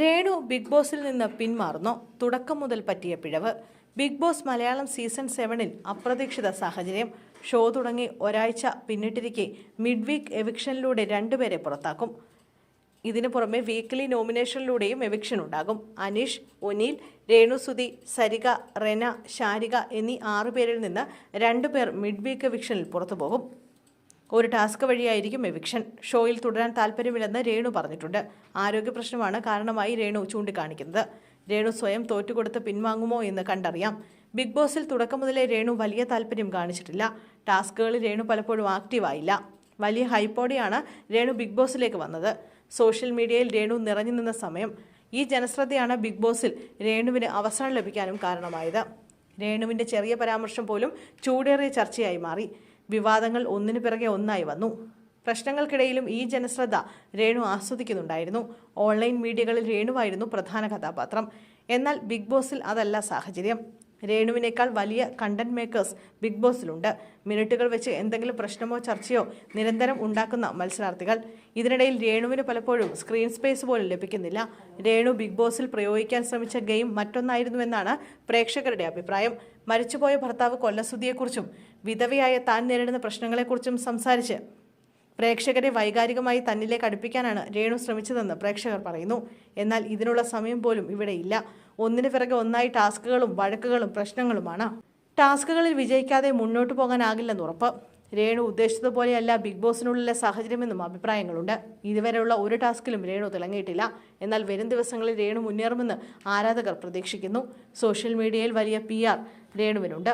Renu big ബോസിൽ നിന്ന് പിന്മാറുന്നു. തുടക്കം മുതൽ പറ്റിയ പിഴവ്. ബിഗ് ബോസ് മലയാളം സീസൺ സെവനിൽ അപ്രതീക്ഷിത സാഹചര്യം. ഷോ തുടങ്ങി ഒരാഴ്ച പിന്നിട്ടിരിക്കെ മിഡ് വീക്ക് എവിക്ഷനിലൂടെ രണ്ടുപേരെ പുറത്താക്കും. ഇതിനു പുറമെ വീക്ക്ലി നോമിനേഷനിലൂടെയും എവിക്ഷൻ ഉണ്ടാകും. അനീഷ് ഒനീൽ രേണുസുതി സരിക റെന ശാരിക എന്നീ ആറുപേരിൽ നിന്ന് രണ്ടുപേർ മിഡ് വീക്ക് എവിക്ഷനിൽ പുറത്തുപോകും. ഒരു ടാസ്ക് വഴിയായിരിക്കും എവിക്ഷൻ. ഷോയിൽ തുടരാൻ താല്പര്യമില്ലെന്ന് രേണു പറഞ്ഞിട്ടുണ്ട്. ആരോഗ്യ പ്രശ്നമാണ് കാരണമായി രേണു ചൂണ്ടിക്കാണിക്കുന്നത്. രേണു സ്വയം തോറ്റുകൊടുത്ത് പിൻവാങ്ങുമോ എന്ന് കണ്ടറിയാം. ബിഗ് ബോസിൽ തുടക്കം മുതലേ രേണു വലിയ താല്പര്യം കാണിച്ചിട്ടില്ല. ടാസ്കുകളിൽ രേണു പലപ്പോഴും ആക്റ്റീവായില്ല. വലിയ ഹൈപ്പോടെയാണ് രേണു ബിഗ് ബോസിലേക്ക് വന്നത്. സോഷ്യൽ മീഡിയയിൽ രേണു നിറഞ്ഞു നിന്ന സമയം. ഈ ജനശ്രദ്ധയാണ് ബിഗ് ബോസിൽ രേണുവിന് അവസരം ലഭിക്കാനും കാരണമായത്. രേണുവിന്റെ ചെറിയ പരാമർശം പോലും ചൂടേറിയ ചർച്ചയായി മാറി. വിവാദങ്ങൾ ഒന്നിനു പിറകെ ഒന്നായി വന്നു. പ്രശ്നങ്ങൾക്കിടയിലും ഈ ജനശ്രദ്ധ രേണു ആസ്വദിക്കുന്നുണ്ടായിരുന്നു. ഓൺലൈൻ മീഡിയകളിൽ രേണുവായിരുന്നു പ്രധാന കഥാപാത്രം. എന്നാൽ ബിഗ് ബോസിൽ അതല്ല സാഹചര്യം. രേണുവിനേക്കാൾ വലിയ കണ്ടന്റ് മേക്കേഴ്സ് ബിഗ് ബോസിലുണ്ട്. മിനിറ്റുകൾ വെച്ച് എന്തെങ്കിലും പ്രശ്നമോ ചർച്ചയോ നിരന്തരം ഉണ്ടാക്കുന്ന മത്സരാർത്ഥികൾ. ഇതിനിടയിൽ രേണുവിന് പലപ്പോഴും സ്ക്രീൻ സ്പേസ് പോലും ലഭിക്കുന്നില്ല. രേണു ബിഗ് ബോസിൽ പ്രയോഗിക്കാൻ ശ്രമിച്ച ഗെയിം മറ്റൊന്നായിരുന്നുവെന്നാണ് പ്രേക്ഷകരുടെ അഭിപ്രായം. മരിച്ചുപോയ ഭർത്താവ് കൊല്ലസുതിയെക്കുറിച്ചും വിധവയായ താൻ നേരിടുന്ന പ്രശ്നങ്ങളെക്കുറിച്ചും സംസാരിച്ച് പ്രേക്ഷകരെ വൈകാരികമായി തന്നിലേക്ക് അടുപ്പിക്കാനാണ് രേണു ശ്രമിച്ചതെന്ന് പ്രേക്ഷകർ പറയുന്നു. എന്നാൽ ഇതിനുള്ള സമയം പോലും ഇവിടെയില്ല ഒന്നിനു പിറകെ ഒന്നായി ടാസ്കുകളും വഴക്കുകളും പ്രശ്നങ്ങളുമാണ്. ടാസ്കുകളിൽ വിജയിക്കാതെ മുന്നോട്ടു പോകാനാകില്ലെന്ന് ഉറപ്പ്. രേണു ഉദ്ദേശിച്ചതുപോലെയല്ല ബിഗ് ബോസിനുള്ളിലെ സാഹചര്യമെന്നും അഭിപ്രായങ്ങളുണ്ട്. ഇതുവരെയുള്ള ഒരു ടാസ്കിലും രേണു തിളങ്ങിയിട്ടില്ല. എന്നാൽ വരും ദിവസങ്ങളിൽ രേണു മുന്നേറുമെന്ന് ആരാധകർ പ്രതീക്ഷിക്കുന്നു. സോഷ്യൽ മീഡിയയിൽ വലിയ പി ആർ രേണുവിനുണ്ട്.